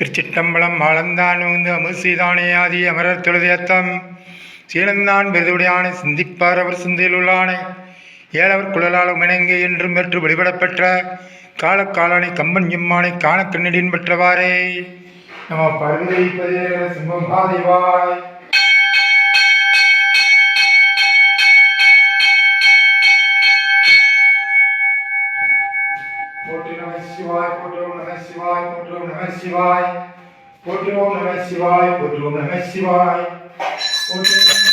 திருச்சிட்டம்பலம் ஆளந்தான் வந்து அமுசீதானே ஆதி அமரர் தொழுதேத்தம். சீனந்தான் பெருதுடையானை சிந்திப்பார் அவர் சிந்தையில் உள்ளானை. ஏழவர் குழலால் இணங்கி என்றும் பெற்று வழிபடப்பெற்ற காலக்காலானை கம்பன் எம்மானை காண கண்ணடின் பெற்றவாறே. நம பருதை சிம்மபாதிவாய் போற்றி நம சிவாய் போற்றுவோம் நம சிவாய். போற்றுவோம் நம சிவாய் போற்றுவோம் நம சிவாய் போற்றுவோம் நம சிவாய் போற்றுவோம்